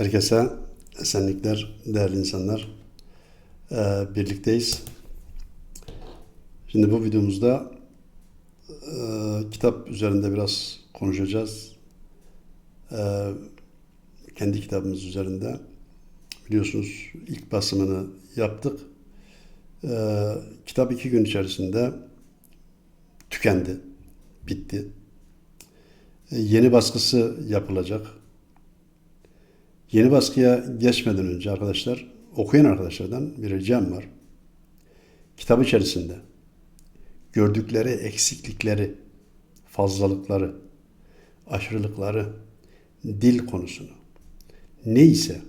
Herkese esenlikler, değerli insanlar. Ee, birlikteyiz. Şimdi bu videomuzda e, kitap üzerinde biraz konuşacağız. Ee, kendi kitabımız üzerinde. Biliyorsunuz ilk basımını yaptık. Ee, kitap iki gün içerisinde tükendi, bitti. Ee, yeni baskısı yapılacak. Yeni baskıya geçmeden önce arkadaşlar, okuyan arkadaşlardan bir ricam var. Kitap içerisinde gördükleri eksiklikleri, fazlalıkları, aşırılıkları, dil konusunu neyse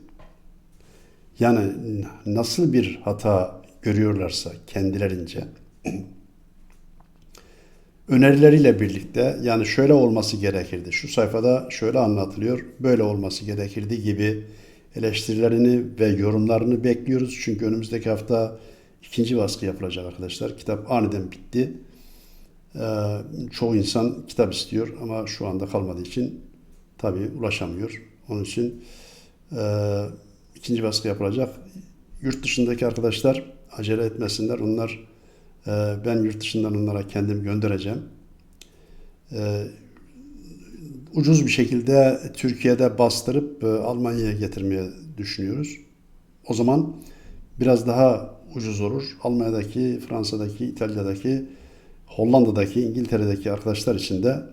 yani nasıl bir hata görüyorlarsa kendilerince önerileriyle birlikte yani şöyle olması gerekirdi, şu sayfada şöyle anlatılıyor, böyle olması gerekirdi gibi eleştirilerini ve yorumlarını bekliyoruz. Çünkü önümüzdeki hafta ikinci baskı yapılacak arkadaşlar. Kitap aniden bitti. Ee, çoğu insan kitap istiyor ama şu anda kalmadığı için tabii ulaşamıyor. Onun için e, ikinci baskı yapılacak. Yurt dışındaki arkadaşlar acele etmesinler. Onlar e, ben yurt dışından onlara kendim göndereceğim. E, ucuz bir şekilde Türkiye'de bastırıp e, Almanya'ya getirmeye düşünüyoruz. O zaman biraz daha ucuz olur. Almanya'daki, Fransa'daki, İtalya'daki, Hollanda'daki, İngiltere'deki arkadaşlar için de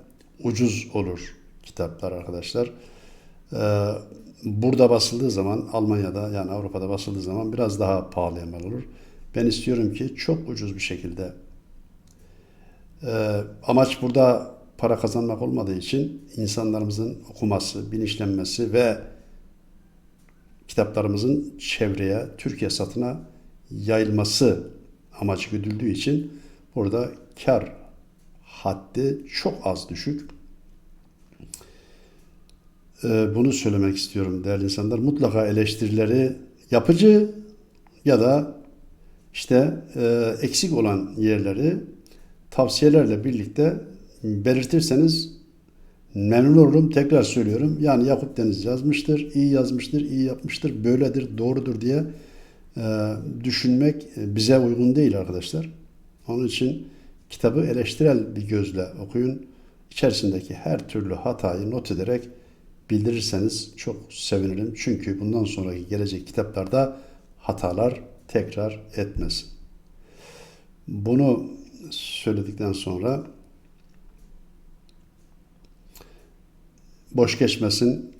ucuz olur kitaplar arkadaşlar. Ee, burada basıldığı zaman Almanya'da yani Avrupa'da basıldığı zaman biraz daha pahalıya mal olur. Ben istiyorum ki çok ucuz bir şekilde ee, amaç burada para kazanmak olmadığı için insanlarımızın okuması, bilinçlenmesi ve kitaplarımızın çevreye, Türkiye satına yayılması amacı güdüldüğü için burada kar haddi çok az düşük. Ee, bunu söylemek istiyorum değerli insanlar. Mutlaka eleştirileri yapıcı ya da işte e, eksik olan yerleri tavsiyelerle birlikte belirtirseniz memnun olurum. Tekrar söylüyorum. Yani Yakup Deniz yazmıştır, iyi yazmıştır, iyi yapmıştır, böyledir, doğrudur diye e, düşünmek bize uygun değil arkadaşlar. Onun için kitabı eleştirel bir gözle okuyun. İçerisindeki her türlü hatayı not ederek bildirirseniz çok sevinirim. Çünkü bundan sonraki gelecek kitaplarda hatalar tekrar etmesin. Bunu söyledikten sonra boş geçmesin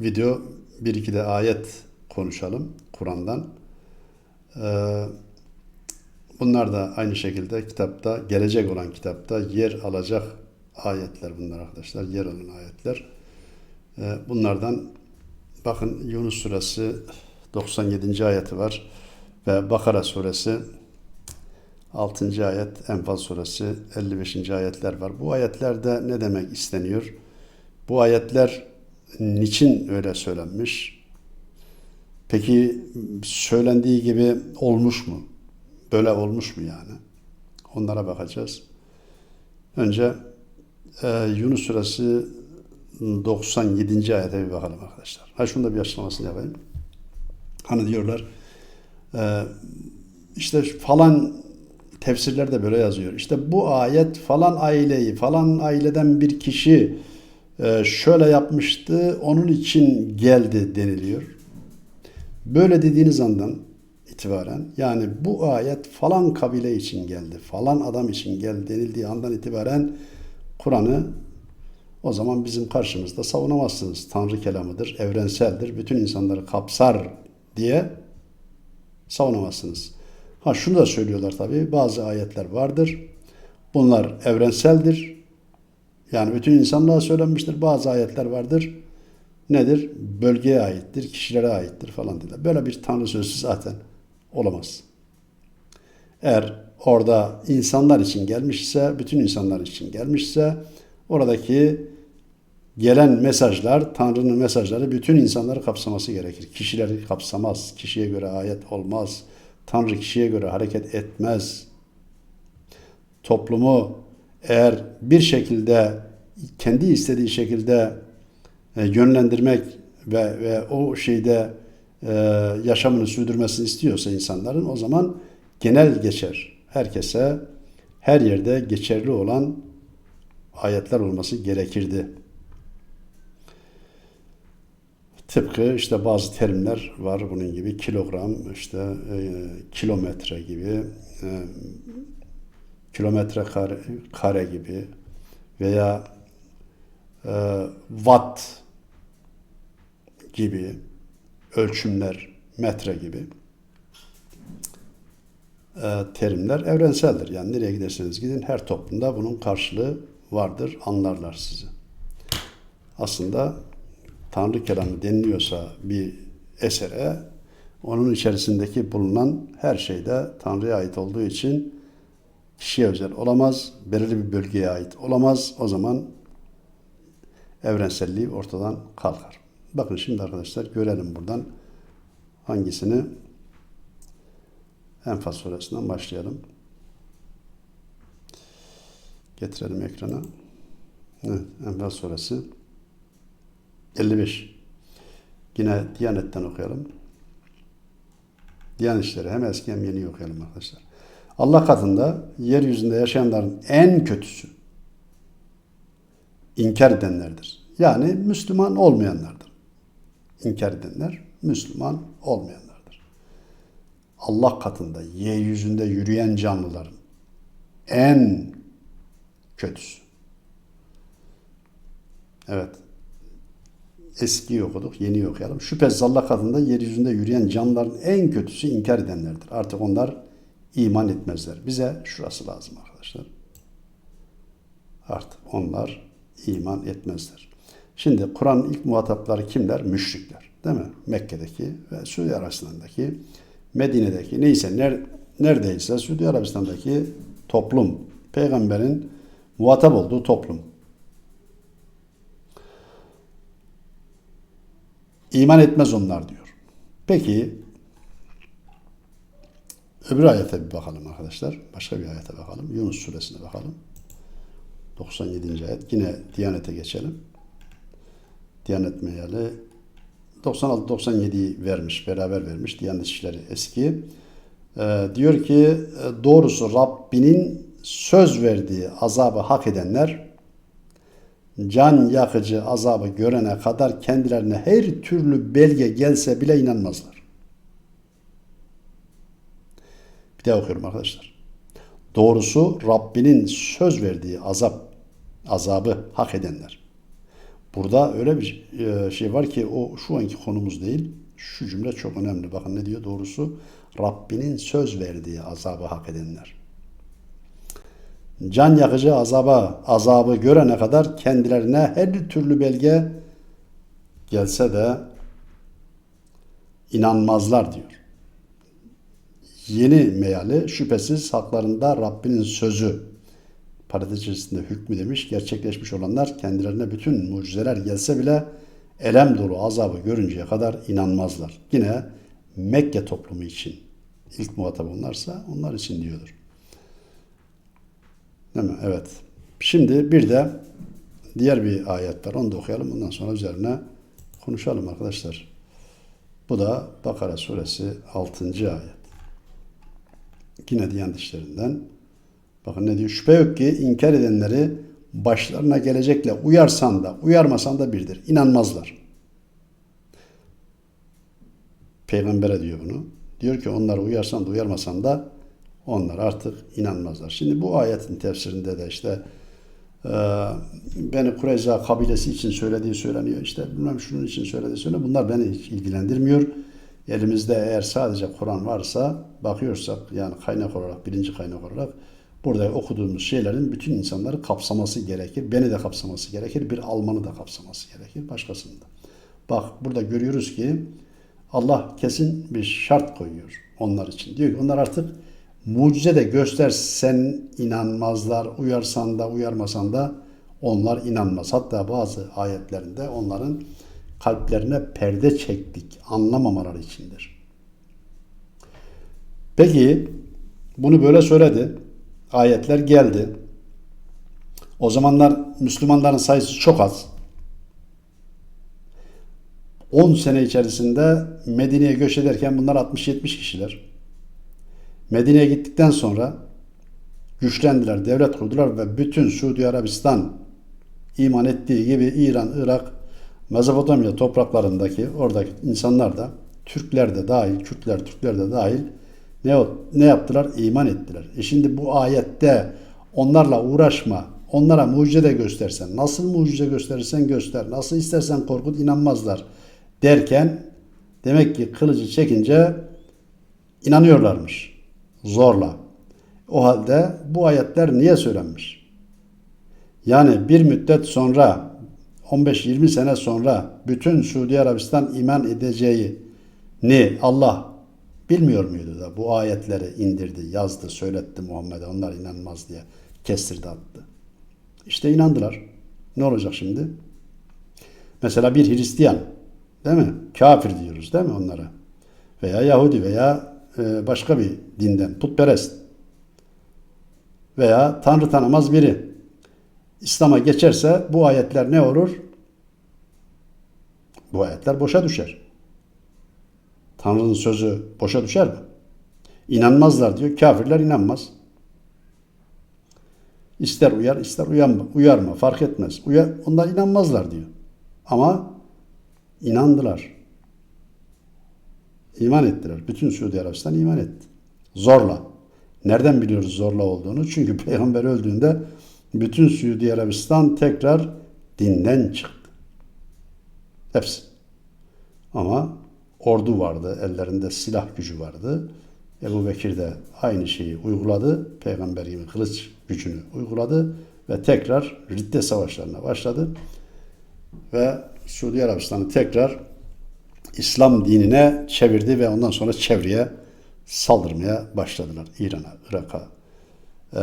video bir iki de ayet konuşalım Kur'an'dan. Ee, bunlar da aynı şekilde kitapta, gelecek olan kitapta yer alacak ayetler bunlar arkadaşlar. Yer alan ayetler. Ee, bunlardan bakın Yunus suresi 97. ayeti var ve Bakara suresi 6. ayet, Enfal suresi 55. ayetler var. Bu ayetlerde ne demek isteniyor? Bu ayetler niçin öyle söylenmiş? Peki söylendiği gibi olmuş mu? Böyle olmuş mu yani? Onlara bakacağız. Önce e, Yunus suresi 97. ayete bir bakalım arkadaşlar. Ha şunu da bir açıklamasını yapayım. Hani diyorlar işte falan tefsirlerde böyle yazıyor. İşte bu ayet falan aileyi, falan aileden bir kişi e, şöyle yapmıştı, onun için geldi deniliyor. Böyle dediğiniz andan itibaren yani bu ayet falan kabile için geldi, falan adam için geldi denildiği andan itibaren Kur'an'ı o zaman bizim karşımızda savunamazsınız. Tanrı kelamıdır, evrenseldir, bütün insanları kapsar diye savunamazsınız. Ha şunu da söylüyorlar tabii. Bazı ayetler vardır. Bunlar evrenseldir. Yani bütün insanlığa söylenmiştir. Bazı ayetler vardır. Nedir? Bölgeye aittir, kişilere aittir falan diyorlar. Böyle bir tanrı sözü zaten olamaz. Eğer orada insanlar için gelmişse, bütün insanlar için gelmişse oradaki gelen mesajlar, Tanrı'nın mesajları bütün insanları kapsaması gerekir. Kişileri kapsamaz. Kişiye göre ayet olmaz. Tanrı kişiye göre hareket etmez. Toplumu eğer bir şekilde kendi istediği şekilde e, yönlendirmek ve, ve o şeyde e, yaşamını sürdürmesini istiyorsa insanların o zaman genel geçer. Herkese her yerde geçerli olan ayetler olması gerekirdi. Tıpkı işte bazı terimler var bunun gibi kilogram, işte e, kilometre gibi, e, kilometre kare, kare gibi veya e, watt gibi ölçümler, metre gibi e, terimler evrenseldir. Yani nereye giderseniz gidin her toplumda bunun karşılığı vardır, anlarlar sizi. Aslında Tanrı kelamı deniliyorsa bir esere onun içerisindeki bulunan her şeyde Tanrı'ya ait olduğu için kişiye özel olamaz, belirli bir bölgeye ait olamaz. O zaman evrenselliği ortadan kalkar. Bakın şimdi arkadaşlar görelim buradan hangisini Enfal suresinden başlayalım. Getirelim ekrana. Evet, Enfal suresi 55. Yine Diyanet'ten okuyalım. Diyanet işleri hem eski hem yeni okuyalım arkadaşlar. Allah katında yeryüzünde yaşayanların en kötüsü inkar edenlerdir. Yani Müslüman olmayanlardır. İnkar edenler Müslüman olmayanlardır. Allah katında yeryüzünde yürüyen canlıların en kötüsü. Evet. Eskiyi okuduk, yeni okuyalım. Şüphesiz Allah katında yeryüzünde yürüyen canlıların en kötüsü inkar edenlerdir. Artık onlar iman etmezler. Bize şurası lazım arkadaşlar. Artık onlar iman etmezler. Şimdi Kur'an'ın ilk muhatapları kimler? Müşrikler. Değil mi? Mekke'deki ve Suudi Arabistan'daki, Medine'deki neyse ner, neredeyse Suudi Arabistan'daki toplum, peygamberin muhatap olduğu toplum. İman etmez onlar diyor. Peki öbür ayete bir bakalım arkadaşlar. Başka bir ayete bakalım. Yunus suresine bakalım. 97. ayet. Yine Diyanet'e geçelim. Diyanet meali 96-97 vermiş, beraber vermiş. Diyanet işleri eski. Ee, diyor ki doğrusu Rabbinin söz verdiği azabı hak edenler can yakıcı azabı görene kadar kendilerine her türlü belge gelse bile inanmazlar. Bir daha okuyorum arkadaşlar. Doğrusu Rabbinin söz verdiği azap, azabı hak edenler. Burada öyle bir şey var ki o şu anki konumuz değil. Şu cümle çok önemli. Bakın ne diyor doğrusu? Rabbinin söz verdiği azabı hak edenler. Can yakıcı azaba, azabı görene kadar kendilerine her türlü belge gelse de inanmazlar diyor. Yeni meali şüphesiz haklarında Rabbinin sözü parantez içerisinde hükmü demiş gerçekleşmiş olanlar kendilerine bütün mucizeler gelse bile elem dolu azabı görünceye kadar inanmazlar. Yine Mekke toplumu için ilk muhatap onlarsa onlar için diyordur. Değil mi? Evet. Şimdi bir de diğer bir ayet var. Onu da okuyalım. Ondan sonra üzerine konuşalım arkadaşlar. Bu da Bakara suresi 6. ayet. Yine Diyanet işlerinden. Bakın ne diyor? Şüphe yok ki inkar edenleri başlarına gelecekle uyarsan da uyarmasan da birdir. İnanmazlar. Peygamber'e diyor bunu. Diyor ki onları uyarsan da uyarmasan da onlar artık inanmazlar. Şimdi bu ayetin tefsirinde de işte e, beni Kureyza kabilesi için söylediği söyleniyor. İşte bilmem şunun için söylediği söyleniyor. Bunlar beni hiç ilgilendirmiyor. Elimizde eğer sadece Kur'an varsa bakıyorsak yani kaynak olarak birinci kaynak olarak burada okuduğumuz şeylerin bütün insanları kapsaması gerekir. Beni de kapsaması gerekir. Bir Almanı da kapsaması gerekir. Başkasını da. Bak burada görüyoruz ki Allah kesin bir şart koyuyor onlar için. Diyor ki onlar artık mucize de göstersen inanmazlar. Uyarsan da uyarmasan da onlar inanmaz. Hatta bazı ayetlerinde onların kalplerine perde çektik anlamamaları içindir. Peki bunu böyle söyledi. Ayetler geldi. O zamanlar Müslümanların sayısı çok az. 10 sene içerisinde Medine'ye göç ederken bunlar 60-70 kişiler. Medine'ye gittikten sonra güçlendiler, devlet kurdular ve bütün Suudi Arabistan iman ettiği gibi İran, Irak, Mezopotamya topraklarındaki oradaki insanlar da Türkler de dahil, Kürtler, Türkler de dahil ne, ne yaptılar? İman ettiler. E şimdi bu ayette onlarla uğraşma, onlara mucize de göstersen, nasıl mucize gösterirsen göster, nasıl istersen korkut inanmazlar derken demek ki kılıcı çekince inanıyorlarmış zorla. O halde bu ayetler niye söylenmiş? Yani bir müddet sonra 15-20 sene sonra bütün Suudi Arabistan iman edeceği ni Allah bilmiyor muydu da bu ayetleri indirdi, yazdı, söyletti Muhammed'e onlar inanmaz diye kestirdi attı. İşte inandılar. Ne olacak şimdi? Mesela bir Hristiyan değil mi? Kafir diyoruz değil mi onlara? Veya Yahudi veya başka bir dinden putperest veya Tanrı tanımaz biri İslam'a geçerse bu ayetler ne olur? Bu ayetler boşa düşer. Tanrı'nın sözü boşa düşer mi? İnanmazlar diyor. Kafirler inanmaz. İster uyar ister uyanma, uyarma fark etmez. Uyar, onlar inanmazlar diyor. Ama inandılar. İman ettiler. Bütün Suudi Arabistan iman etti. Zorla. Nereden biliyoruz zorla olduğunu? Çünkü peygamber öldüğünde bütün Suudi Arabistan tekrar dinden çıktı. Hepsi. Ama ordu vardı, ellerinde silah gücü vardı. Ebu Bekir de aynı şeyi uyguladı. Peygamber gibi kılıç gücünü uyguladı ve tekrar Ridde savaşlarına başladı. Ve Suudi Arabistan'ı tekrar İslam dinine çevirdi ve ondan sonra çevreye saldırmaya başladılar. İran'a, Irak'a, e,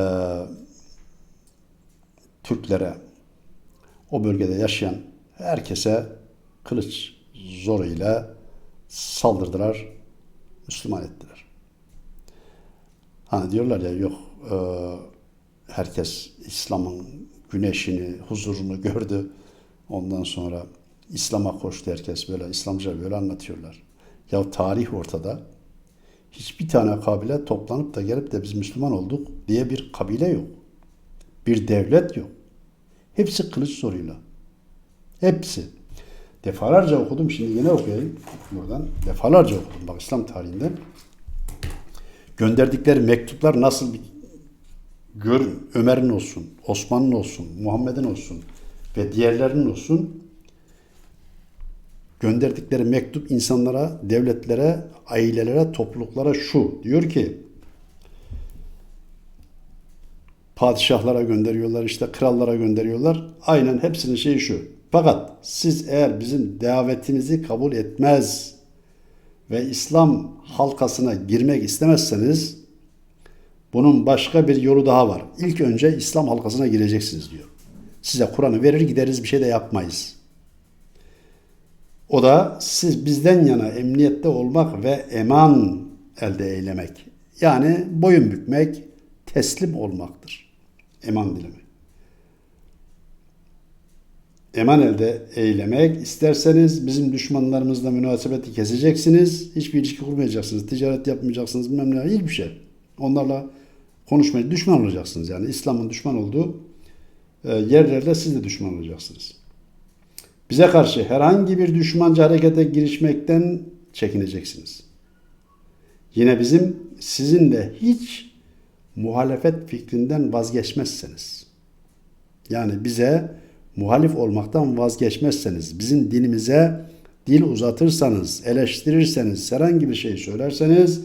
Türklere, o bölgede yaşayan herkese kılıç zoruyla saldırdılar, Müslüman ettiler. Hani diyorlar ya yok e, herkes İslam'ın güneşini, huzurunu gördü. Ondan sonra İslam'a koştu herkes böyle, İslamcılar böyle anlatıyorlar. Ya tarih ortada. Hiçbir tane kabile toplanıp da gelip de biz Müslüman olduk diye bir kabile yok. Bir devlet yok. Hepsi kılıç zoruyla. Hepsi. Defalarca okudum. Şimdi yine okuyayım buradan. Defalarca okudum. Bak İslam tarihinde. Gönderdikleri mektuplar nasıl bir görün. Ömer'in olsun, Osman'ın olsun, Muhammed'in olsun ve diğerlerinin olsun. Gönderdikleri mektup insanlara, devletlere, ailelere, topluluklara şu. Diyor ki padişahlara gönderiyorlar, işte krallara gönderiyorlar. Aynen hepsinin şeyi şu. Fakat siz eğer bizim davetimizi kabul etmez ve İslam halkasına girmek istemezseniz bunun başka bir yolu daha var. İlk önce İslam halkasına gireceksiniz diyor. Size Kur'an'ı verir gideriz bir şey de yapmayız. O da siz bizden yana emniyette olmak ve eman elde eylemek. Yani boyun bükmek, teslim olmaktır. Eman dilemek. Eman elde eylemek isterseniz bizim düşmanlarımızla münasebeti keseceksiniz. Hiçbir ilişki kurmayacaksınız. Ticaret yapmayacaksınız. Bilmem ne. Hiçbir şey. Onlarla konuşmayı düşman olacaksınız. Yani İslam'ın düşman olduğu e, yerlerde siz de düşman olacaksınız. Bize karşı herhangi bir düşmanca harekete girişmekten çekineceksiniz. Yine bizim sizinle hiç muhalefet fikrinden vazgeçmezseniz, yani bize muhalif olmaktan vazgeçmezseniz, bizim dinimize dil uzatırsanız, eleştirirseniz, herhangi bir şey söylerseniz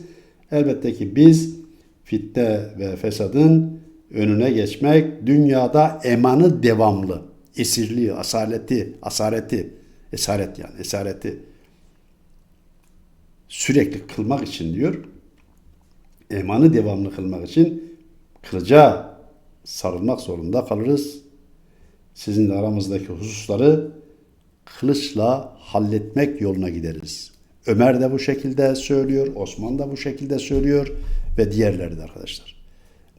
elbette ki biz fitne ve fesadın önüne geçmek, dünyada emanı devamlı, esirliği, asaleti, asareti, esaret yani esareti sürekli kılmak için diyor, emanı devamlı kılmak için kılıca sarılmak zorunda kalırız. Sizin aramızdaki hususları kılıçla halletmek yoluna gideriz. Ömer de bu şekilde söylüyor, Osman da bu şekilde söylüyor ve diğerleri de arkadaşlar.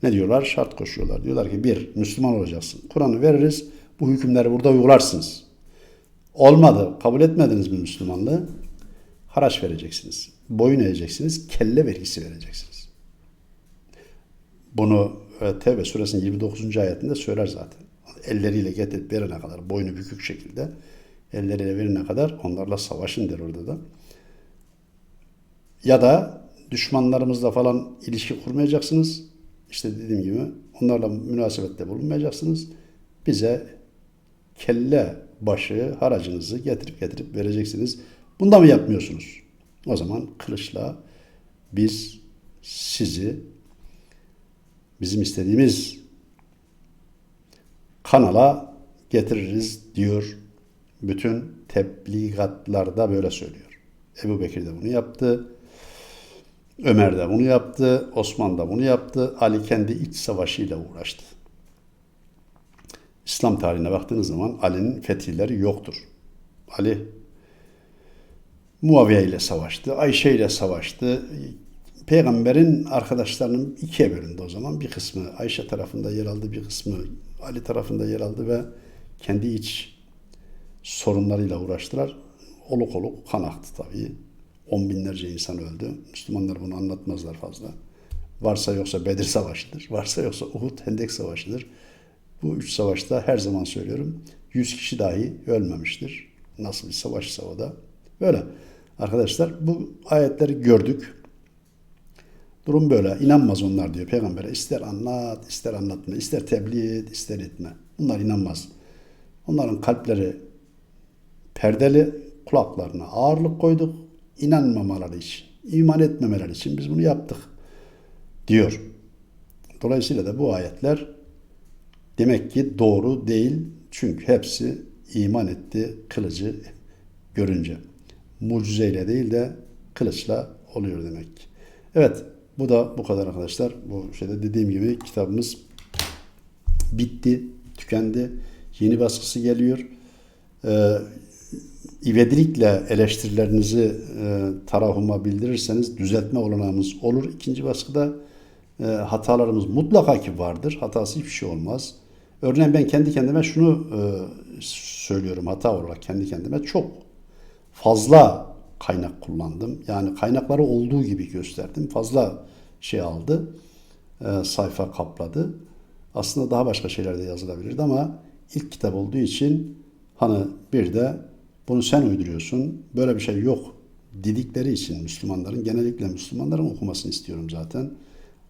Ne diyorlar? Şart koşuyorlar. Diyorlar ki bir, Müslüman olacaksın. Kur'an'ı veririz, bu hükümleri burada uygularsınız. Olmadı. Kabul etmediniz mi Müslümanlığı? Haraç vereceksiniz. Boyun eğeceksiniz. Kelle vergisi vereceksiniz. Bunu e, Tevbe suresinin 29. ayetinde söyler zaten. Elleriyle getirip verene kadar, boynu bükük şekilde elleriyle verene kadar onlarla savaşın der orada da. Ya da düşmanlarımızla falan ilişki kurmayacaksınız. İşte dediğim gibi onlarla münasebette bulunmayacaksınız. Bize kelle başı haracınızı getirip getirip vereceksiniz. Bunda mı yapmıyorsunuz? O zaman kılıçla biz sizi bizim istediğimiz kanala getiririz diyor. Bütün tebligatlarda böyle söylüyor. Ebu Bekir de bunu yaptı. Ömer de bunu yaptı. Osman da bunu yaptı. Ali kendi iç savaşıyla uğraştı. İslam tarihine baktığınız zaman Ali'nin fetihleri yoktur. Ali Muaviye ile savaştı, Ayşe ile savaştı. Peygamberin arkadaşlarının ikiye bölündü o zaman. Bir kısmı Ayşe tarafında yer aldı, bir kısmı Ali tarafında yer aldı ve kendi iç sorunlarıyla uğraştılar. Oluk oluk kan aktı tabii. On binlerce insan öldü. Müslümanlar bunu anlatmazlar fazla. Varsa yoksa Bedir Savaşı'dır. Varsa yoksa Uhud Hendek Savaşı'dır. Bu üç savaşta her zaman söylüyorum 100 kişi dahi ölmemiştir. Nasıl bir savaşsa o da. Böyle. Arkadaşlar bu ayetleri gördük. Durum böyle. İnanmaz onlar diyor peygambere. İster anlat, ister anlatma, ister tebliğ et, ister etme. Bunlar inanmaz. Onların kalpleri perdeli, kulaklarına ağırlık koyduk. İnanmamaları için, iman etmemeleri için biz bunu yaptık diyor. Dolayısıyla da bu ayetler demek ki doğru değil. Çünkü hepsi iman etti kılıcı görünce. Mucizeyle değil de kılıçla oluyor demek. Evet bu da bu kadar arkadaşlar. Bu şeyde dediğim gibi kitabımız bitti, tükendi. Yeni baskısı geliyor. Ee, ivedilikle eleştirilerinizi e, tarafıma bildirirseniz düzeltme olanağımız olur. İkinci baskıda e, hatalarımız mutlaka ki vardır. Hatası hiçbir şey olmaz. Örneğin ben kendi kendime şunu e, söylüyorum hata olarak kendi kendime çok fazla kaynak kullandım. Yani kaynakları olduğu gibi gösterdim. Fazla şey aldı. E, sayfa kapladı. Aslında daha başka şeyler de yazılabilirdi ama ilk kitap olduğu için hani bir de bunu sen uyduruyorsun. Böyle bir şey yok dedikleri için Müslümanların genellikle Müslümanların okumasını istiyorum zaten.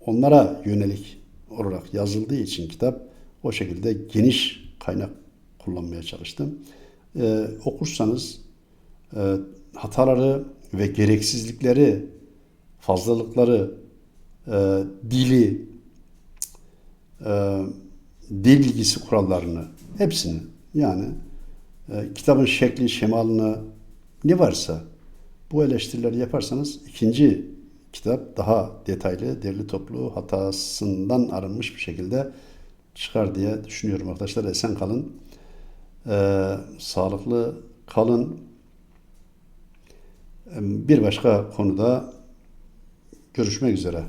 Onlara yönelik olarak yazıldığı için kitap o şekilde geniş kaynak kullanmaya çalıştım. Ee, okursanız e, hataları ve gereksizlikleri, fazlalıkları, e, dili, e, dil bilgisi kurallarını hepsini yani e, kitabın şekli, şemalını ne varsa bu eleştirileri yaparsanız ikinci kitap daha detaylı, derli toplu, hatasından arınmış bir şekilde çıkar diye düşünüyorum arkadaşlar. Esen kalın, e, sağlıklı kalın. E, Bir başka konuda görüşmek üzere.